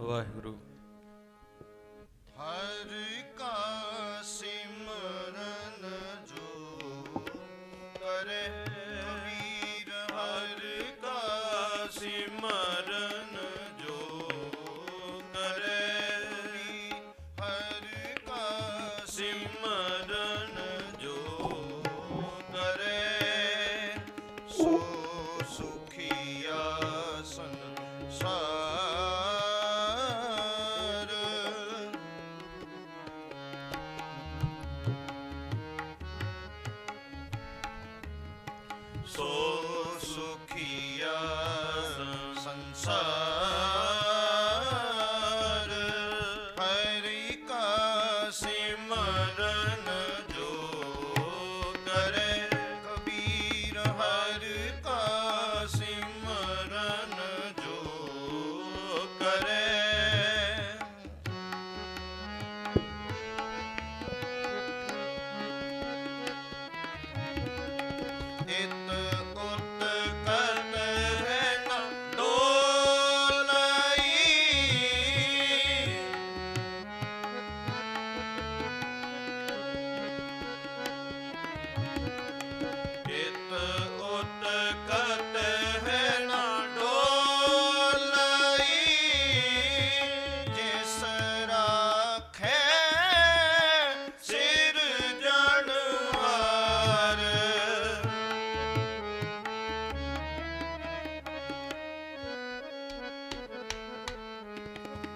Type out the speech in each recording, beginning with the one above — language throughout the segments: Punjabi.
ਵਾਹਿਗੁਰੂ। ਹਰ ਕਾ ਸਿਮਰਨ ਜੋ ਕਰੇ ਕਬੀਰ ਹਰ ਕਾ ਸਿਮਰਨ ਜੋ ਕਰੇ ਹਰ ਕਾ ਸਿਮਰਨ 소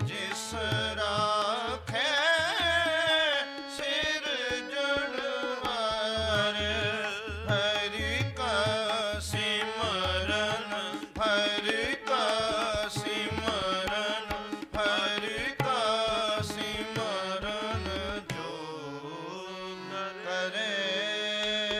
ਜਿਸ